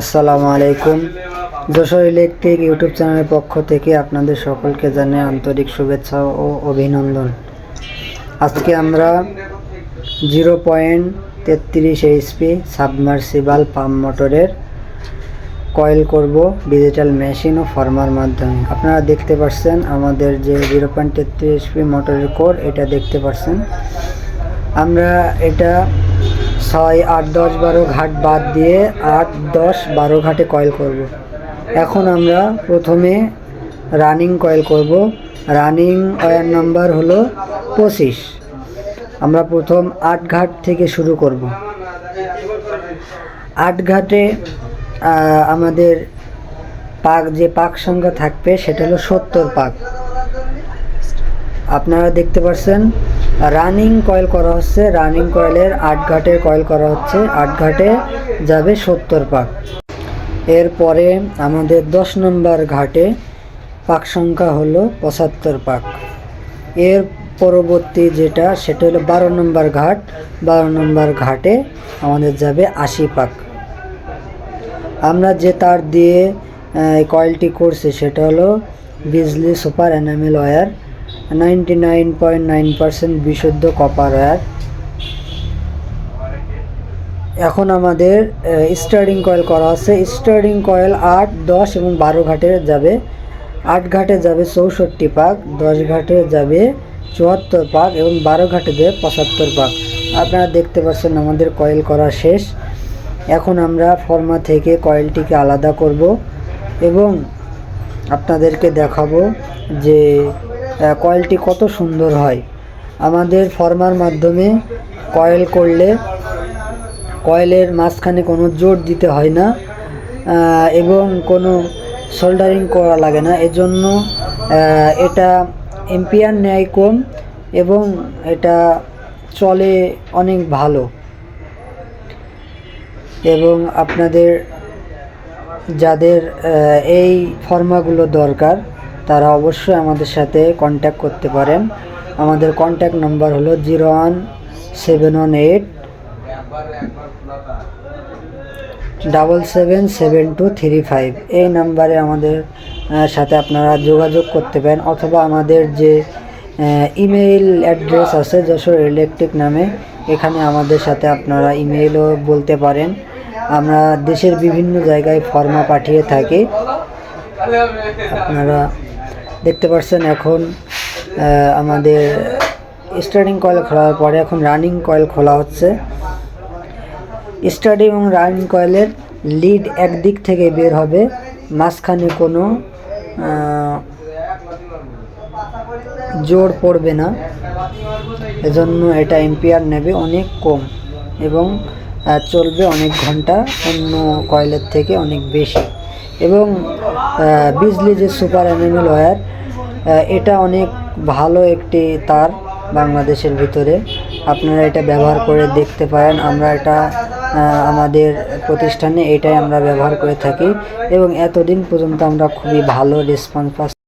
আসসালামু আলাইকুম। Jessore electric YouTube চ্যানেলের পক্ষ থেকে আপনাদের সকলকে জানাই আন্তরিক শুভেচ্ছা ও অভিনন্দন। আজকে আমরা জিরো পয়েন্ট তেত্রিশ এইচপি সাবমার্সিবাল পাম্প মোটরের কয়েল করব ডিজিটাল মেশিন ও ফর্মার মাধ্যমে। আপনারা দেখতে পাচ্ছেন আমাদের যে জিরো পয়েন্ট তেত্রিশ এইচপি মোটরের কোর, এটা দেখতে পাচ্ছেন। আমরা এটা ছয়, আট, দশ, বারো ঘাট বাদ দিয়ে আট, দশ, বারো ঘাটে কয়েল করব। এখন আমরা প্রথমে রানিং কয়েল করব। রানিং ওয়ার নাম্বার হলো পঁচিশ। আমরা প্রথম আট ঘাট থেকে শুরু করব। আট ঘাটে আমাদের পাক, যে পাক সংখ্যা থাকবে সেটা হলো সত্তর পাক। আপনারা দেখতে পাচ্ছেন রানিং কয়েল করা হচ্ছে রানিং কয়েলের আট ঘাটের কয়েল করা হচ্ছে, আট ঘাটে যাবে সত্তর পাক। এরপরে আমাদের দশ নম্বর ঘাটে পাক সংখ্যা হলো পঁচাত্তর পাক। এর পরবর্তী যেটা, সেটা হলো বারো নম্বর ঘাট। বারো নম্বর ঘাটে আমাদের যাবে আশি পাক। আমরা যে তার দিয়ে কয়েলটি করছি, সেটা হলো Bijli super enamel wire ninety nine point nine percent বিশুদ্ধ কপার ওয়্যার এখন আমাদের স্টার্টিং কয়েল করা আছে। স্টার্টিং কয়েল আট, দশ এবং বারো ঘাটে যাবে। আট ঘাটে যাবে চৌষট্টি পাক, দশ ঘাটে যাবে চুয়াত্তর পাক এবং বারো ঘাটে যাবে পঁচাত্তর পাক। আপনারা দেখতে পাচ্ছেন আমাদের কয়েল করা শেষ। এখন আমরা ফর্মা থেকে কয়েলটিকে আলাদা করব এবং আপনাদেরকে দেখাবো যে কয়েলটি কত সুন্দর হয়। আমাদের ফর্মার মাধ্যমে কয়েল করলে কয়েলের মাঝখানে কোনো জোর দিতে হয় না এবং কোনো সোল্ডারিং করা লাগে না। এজন্য এটা এম্পিয়ার নেয় কম এবং এটা চলে অনেক ভালো। এবং আপনাদের, যাদের এই ফর্মাগুলো দরকার তারা অবশ্যই আমাদের সাথে কন্ট্যাক্ট করতে পারেন। আমাদের কন্ট্যাক্ট নাম্বার হলো zero one seven one eight double seven seven two three five. এই নাম্বারে আমাদের সাথে আপনারা যোগাযোগ করতে পারেন অথবা আমাদের যে ইমেইল অ্যাড্রেস আছে যশোর ইলেকট্রিক নামে, এখানে আমাদের সাথে আপনারা ইমেইলও বলতে পারেন। আমরা দেশের বিভিন্ন জায়গায় ফর্মা পাঠিয়ে থাকি। আপনারা দেখতে পাচ্ছেন এখন আমাদের স্টার্টিং কয়েল খোলার পরে এখন রানিং কয়েল খোলা হচ্ছে। স্টার্টিং এবং রানিং কয়েলের লিড একদিক থেকে বের হবে, মাঝখানে কোনো জোর পড়বে না। এজন্য এটা এম্পিয়ার নেবে অনেক কম এবং চলবে অনেক ঘণ্টা অন্য কয়েলের থেকে অনেক বেশি। এবং বিজলি যে সুপার অ্যানিমেল ওয়্যার এটা অনেক ভালো একটি তার বাংলাদেশের ভিতরে। আপনারা এটা ব্যবহার করে দেখতে পারেন। আমরা এটা আমাদের প্রতিষ্ঠানে এটাই আমরা ব্যবহার করে থাকি। এবং এতদিন পর্যন্ত আমরা খুবই ভালো রেসপন্স পাচ্ছি।